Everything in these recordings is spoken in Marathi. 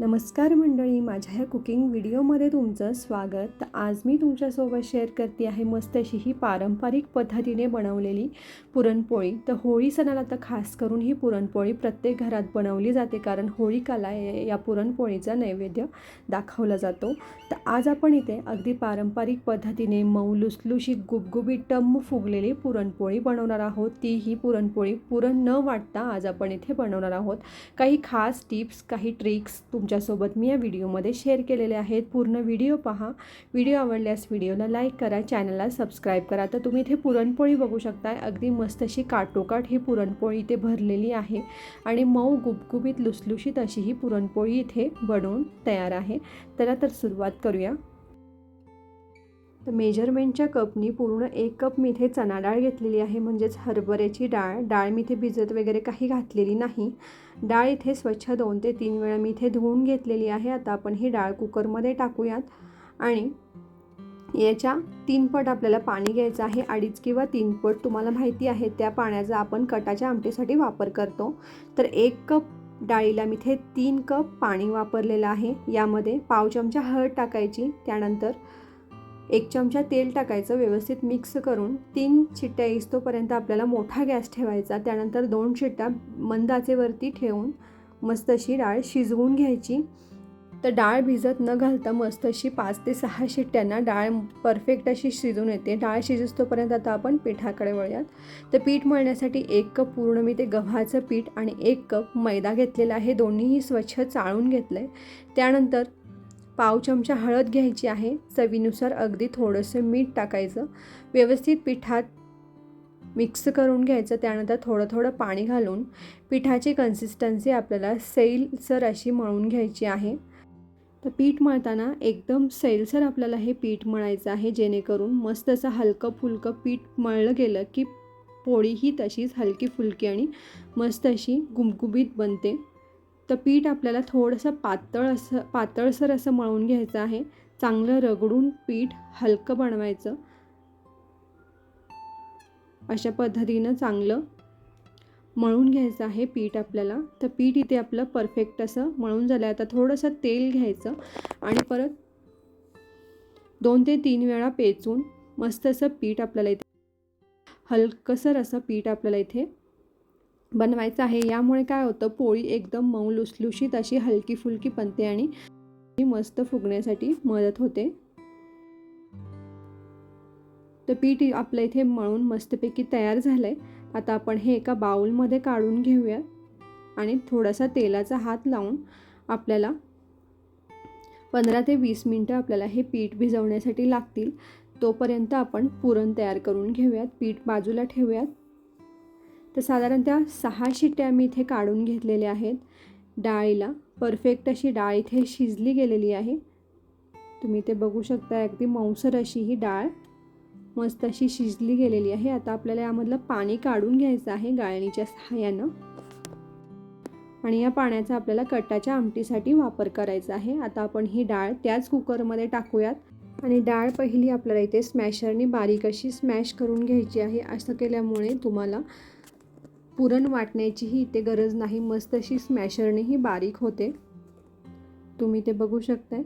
नमस्कार मंडळी माझ्या ह्या कुकिंग व्हिडिओमध्ये तुमचं स्वागत. तर आज मी तुमच्यासोबत शेअर करते आहे मस्त अशी ही पारंपरिक पद्धतीने बनवलेली पुरणपोळी. तर होळी सणाला तर खास करून ही पुरणपोळी प्रत्येक घरात बनवली जाते कारण होळीकाला या या पुरणपोळीचा नैवेद्य दाखवला जातो. तर आज आपण इथे अगदी पारंपरिक पद्धतीने मऊ लुसलुशीत गुबगुबी टम्म फुगलेली पुरणपोळी बनवणार आहोत. ती ही पुरणपोळी पुरण न वाटता आज आपण इथे बनवणार आहोत. काही खास टिप्स काही ट्रिक्स तुम तुमच्यासोबत मी या व्हिडिओमध्ये शेअर केलेले आहेत. पूर्ण व्हिडिओ पहा. व्हिडिओ आवडल्यास व्हिडिओला लाईक करा. चॅनलला सबस्क्राईब करा. तर तुम्ही इथे पुरणपोळी बघू शकता. अगदी मस्त अशी काटोकाट ही पुरणपोळी इथे भरलेली आहे. आणि मऊ गुबगुबीत लुसलुशीत अशी ही पुरणपोळी इथे बनवून तयार आहे. चला तर सुरुवात करूया. तर मेजरमेंटच्या कपनी पूर्ण एक कप मी इथे चणा डाळ घेतलेली आहे. म्हणजेच हरभऱ्याची डाळ. डाळ मी इथे भिजत वगैरे काही घातलेली नाही. डाळ इथे स्वच्छ दोन ते तीन वेळा मी इथे धुवून घेतलेली आहे. आता आपण ही डाळ कुकरमध्ये टाकूयात. आणि याच्या तीन पट आपल्याला पाणी घ्यायचं आहे. अडीच किंवा तीन पट तुम्हाला माहिती आहे त्या पाण्याचा आपण कटाच्या आमटीसाठी वापर करतो. तर एक कप डाळीला मी इथे तीन कप पाणी वापरलेलं आहे. यामध्ये पाव चमचा हळद टाकायची. त्यानंतर एक चमचा तेल टाकायचं व्यवस्थित मिक्स करून तीन शिट्ट्या इसतोपर्यंत आपल्याला मोठा गॅस ठेवायचा. त्यानंतर दोन शिट्ट्या मंद आचेवरती ठेवून मस्त अशी डाळ शिजवून घ्यायची. तर डाळ भिजत न घालता मस्त अशी पाच ते सहा शिट्ट्यांना डाळ परफेक्ट अशी शिजून येते. डाळ शिजतोपर्यंत आता आपण पिठाकडे वळूयात. तर पीठ मळण्यासाठी एक कप पूर्ण मी ते गव्हाचं पीठ आणि एक कप मैदा घेतलेला आहे. दोन्हीही स्वच्छ चाळून घेतलं आहे त्यानंतर पाव चमचा हळद घ्यायची आहे. चवीनुसार अगदी थोडंसं मीठ टाकायचं. व्यवस्थित पिठात मिक्स करून घ्यायचं. त्यानंतर थोडं थोडं पाणी घालून पिठाची कन्सिस्टन्सी आपल्याला सैलसर अशी मळून घ्यायची आहे. तर पीठ मळताना एकदम सैलसर आपल्याला हे पीठ मळायचं आहे. जेणेकरून मस्त असं हलकं फुलकं पीठ मळलं गेलं की पोळीही तशीच हलकी फुलकी आणि मस्त अशी गुबगुबीत बनते. तर पीठ आपल्याला थोडंसं पातळ असं पातळसर असं मळून घ्यायचं आहे. चांगलं रगडून पीठ हलकं बनवायचं. अशा पद्धतीनं चांगलं मळून घ्यायचं आहे पीठ आपल्याला. तर पीठ इथे आपलं परफेक्ट असं मळून झालं आहे. आता थोडंसं तेल घ्यायचं आणि परत दोन ते तीन वेळा पेचून मस्त असं पीठ आपल्याला इथे हलकसर असं पीठ आपल्याला इथे बनवायचं आहे. यामुळे काय होतं पोळी एकदम मऊ लुसलुशीत अशी हलकी फुलकी बनते आणि मस्त फुगण्यासाठी मदत होते. तर पीठ आपलं इथे मळून मस्तपैकी तयार झालं आहे आता आपण हे एका बाउलमध्ये काढून घेऊया आणि थोडासा तेलाचा हात लावून आपल्याला पंधरा ते वीस मिनटं आपल्याला हे पीठ भिजवण्यासाठी लागतील. तोपर्यंत आपण पुरण तयार करून घेऊयात. पीठ बाजूला ठेवूयात. तर साधारणतः सहा शिट्ट्या मी इथे काढून घेतलेल्या आहेत. डाळीला. परफेक्ट अशी डाळ इथे शिजली गेलेली आहे. तुम्ही ते बघू शकता अगदी मौसर अशी ही डाळ मस्त अशी शिजली गेलेली आहे. आता आपल्याला यामधलं पाणी काढून घ्यायचं आहे गाळणीच्या सहाय्यानं. आणि या पाण्याचा आपल्याला कटाच्या आमटीसाठी वापर करायचा आहे. आता आपण ही डाळ त्याच कुकरमध्ये टाकूयात. आणि डाळ पहिली आपल्याला इथे स्मॅशरनी बारीक अशी स्मॅश करून घ्यायची आहे. असं केल्यामुळे तुम्हाला पुरण वाटण्याचीही इथे गरज नाही. मस्त अशी स्मॅशरणीही बारीक होते. तुम्ही ते बघू शकताय.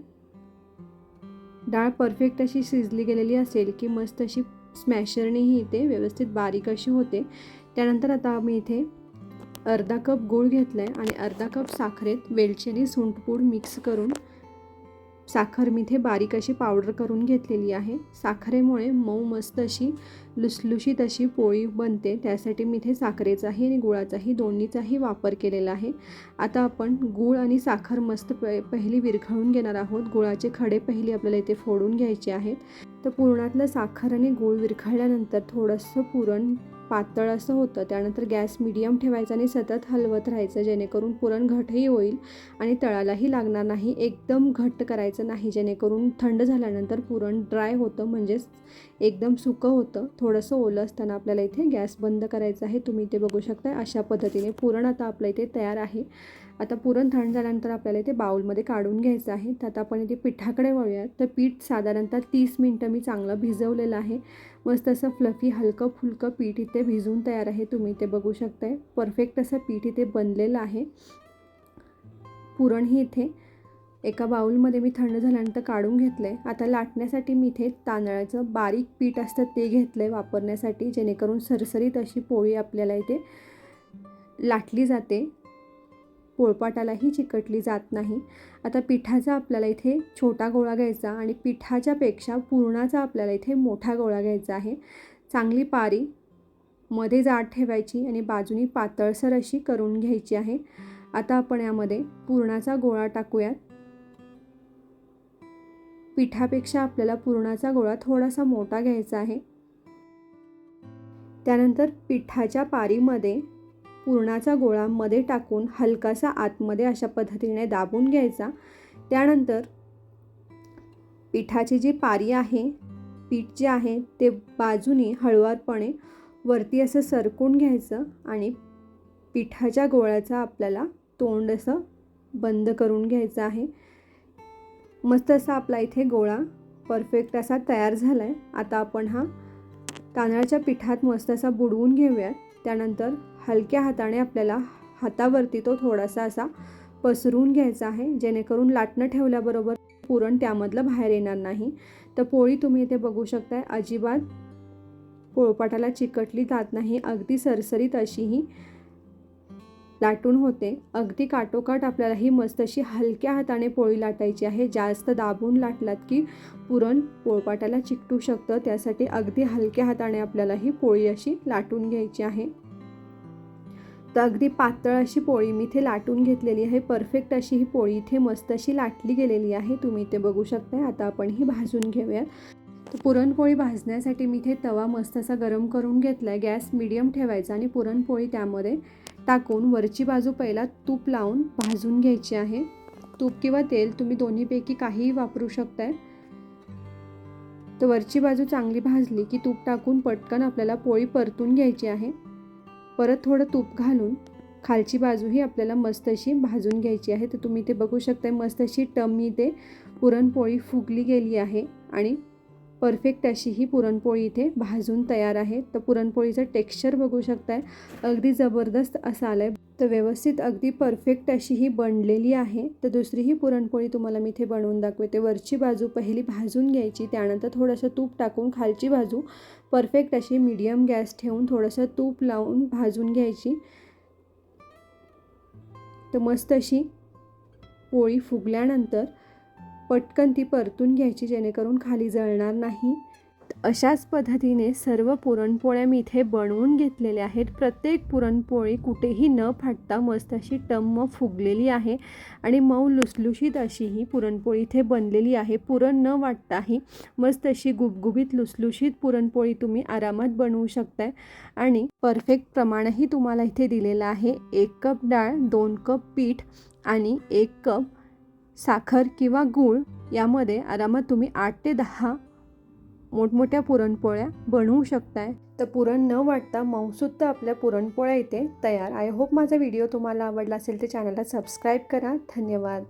डाळ परफेक्ट अशी शिजली गेलेली असेल की मस्त अशी स्मॅशरनेही इथे व्यवस्थित बारीक अशी होते. त्यानंतर आता आम्ही इथे अर्धा कप गूळ घेतला आहे आणि अर्धा कप साखरेत वेलची आणि सुंठपूड मिक्स करून साखर मी इथे बारीक अशी पावडर करून घेतलेली आहे. साखरेमुळे मऊ मस्त अशी लुसलुशीत अशी पोळी बनते. त्यासाठी मी इथे साखरेचाही आणि गुळाचाही दोन्हीचाही वापर केलेला आहे. आता आपण गूळ आणि साखर मस्त प पहिली विरघळून घेणार आहोत. गुळाचे खडे पहिली आपल्याला इथे फोडून घ्यायचे आहेत. तर पुरणातलं साखर आणि गूळ विरघळल्यानंतर थोडंसं पुरण पातळ असं होतं. त्यानंतर गॅस मिडियम ठेवायचा आणि सतत हलवत राहायचं जेणेकरून पुरण घटही होईल आणि तळालाही लागणार नाही. एकदम घट्ट करायचं नाही जेणेकरून थंड झाल्यानंतर पुरण ड्राय होतं म्हणजेच एकदम सुकं होतं. थोडंसं ओलं असताना आपल्याला इथे गॅस बंद करायचा आहे. तुम्ही ते बघू शकता अशा पद्धतीने पुरण आता आपलं इथे तयार आहे. आता पुरण थंड झाल्यानंतर आपल्याला इथे बाउलमध्ये काढून घ्यायचं आहे. तर आता आपण इथे पिठाकडे वळूयात. तर पीठ साधारणतः तीस मिनटं मी चांगलं भिजवलेलं आहे. मस्त असं फ्लफी हलकं फुलकं पीठ इथे भिजून तयार आहे. तुम्ही ते बघू शकताय. परफेक्ट असं पीठ इथे बनलेलं आहे. पुरणही इथे एका बाऊलमध्ये मी थंड झाल्यानंतर काढून घेतलं आहे आता लाटण्यासाठी मी इथे तांदळाचं बारीक पीठ असतं ते घेतलं आहे वापरण्यासाठी. जेणेकरून सरसरीत अशी पोळी आपल्याला इथे लाटली जाते. पोळपाटालाही चिकटली जात नाही. आता पिठाचा आपल्याला इथे छोटा गोळा घ्यायचा आणि पिठाच्यापेक्षा पुरणाचा आपल्याला इथे मोठा गोळा घ्यायचा आहे. चांगली पारी मध्ये जाड ठेवायची आणि बाजूनी पातळसर अशी करून घ्यायची आहे. आता आपण यामध्ये पुरणाचा गोळा टाकूयात. पिठापेक्षा आपल्याला पुरणाचा गोळा थोडासा मोठा घ्यायचा आहे. त्यानंतर पिठाच्या पारीमध्ये पुरणाचा गोळा मध्ये टाकून हलकासा आतमध्ये अशा पद्धतीने दाबून घ्यायचा. त्यानंतर पिठाची जी पारी आहे पीठ जे आहे ते बाजूनी हळुवारपणे वरती असं सरकून घ्यायचं आणि पिठाच्या गोळ्याचा आपल्याला तोंड असं बंद करून घ्यायचं आहे. मस्त असा आपला इथे गोळा परफेक्ट असा तयार झाला आहे आता आपण हा तांदळाच्या पिठात मस्त असा बुडवून घेऊयात. त्यानंतर हलक्या हाताने आपल्याला हातावरती तो थोडासा असा पसरून घ्यायचा आहे. जेणेकरून लाटणं ठेवल्याबरोबर पुरण त्यामधलं बाहेर येणार नाही. तर पोळी तुम्ही इथे बघू शकताय. अजिबात पोळपाटाला चिकटली जात नाही. अगदी सरसरीत अशी ही लाटून होते. अगदी काटोकाट आपल्याला ही मस्त अशी हलक्या हाताने पोळी लाटायची आहे. जास्त दाबून लाटलात की पुरण पोळपाटाला चिकटू शकतं. त्यासाठी अगदी हलक्या हाताने आपल्याला ही पोळी अशी लाटून घ्यायची आहे. तर अगदी पातळ अशी पोळी मी इथे लाटून घेतलेली आहे. परफेक्ट अशी ही पोळी इथे मस्त अशी लाटली गेलेली आहे. तुम्ही इथे बघू शकता आता आपण ही भाजून घेऊयात. तर पुरणपोळी भाजण्यासाठी मी इथे तवा मस्त असा गरम करून घेतला आहे गॅस मिडियम ठेवायचा आणि पुरणपोळी त्यामध्ये टाकून वरची बाजू पहिला तूप लावून भाजून घ्यायची आहे. तूप किंवा तेल तुम्ही दोन्हीपैकी काहीही वापरू शकताय. तर वरची बाजू चांगली भाजली की तूप टाकून पटकन आपल्याला पोळी परतून घ्यायची आहे. परत थोडं तूप घालून खालची बाजूही आपल्याला मस्त अशी भाजून घ्यायची आहे. तर तुम्ही ते बघू शकताय मस्त अशी टम्मी ते पुरणपोळी फुगली गेली आहे आणि परफेक्ट अशी ही पुरणपोळी इथे भाजून तयार आहे. तर पुरणपोळीचं टेक्स्चर बघू शकताय. अगदी जबरदस्त असं आलं आहे तर व्यवस्थित अगदी परफेक्ट अशी ही बनलेली आहे. तर दुसरी ही पुरणपोळी तुम्हाला मी इथे बनवून दाखवते. वरची बाजू पहिली भाजून घ्यायची. त्यानंतर थोडंसं तूप टाकून खालची बाजू परफेक्ट अशी मीडियम गॅस ठेवून थोडंसं तूप लावून भाजून घ्यायची. तर मस्त अशी पोळी फुगल्यानंतर पटकन ती परतून घ्यायची जेणेकरून खाली जळणार नाही. अशाच पद्धतीने सर्व पुरणपोळ्या मी इथे बनवून घेतलेल्या आहेत. प्रत्येक पुरणपोळी कुठेही न फाटता मस्त अशी टम्म फुगलेली आहे आणि मऊ लुसलुशीत अशी ही पुरणपोळी इथे बनलेली आहे. पुरण न वाटताही मस्त अशी गुबगुबीत लुसलुशीत पुरणपोळी तुम्ही आरामात बनवू शकताय. आणि परफेक्ट प्रमाणही तुम्हाला इथे दिलेलं आहे. एक कप डाळ दोन कप पीठ आणि एक कप साखर किंवा गूळ यामध्ये आरामात तुम्ही आठ ते दहा मोठमोठ्या पुरणपोळ्या बनवू शकताय. तर पुरण न वाटता मऊसुद्धा आपल्या पुरणपोळ्या इथे तयार. आय होप माझा व्हिडिओ तुम्हाला आवडला असेल तर चॅनलला सबस्क्राईब करा. धन्यवाद.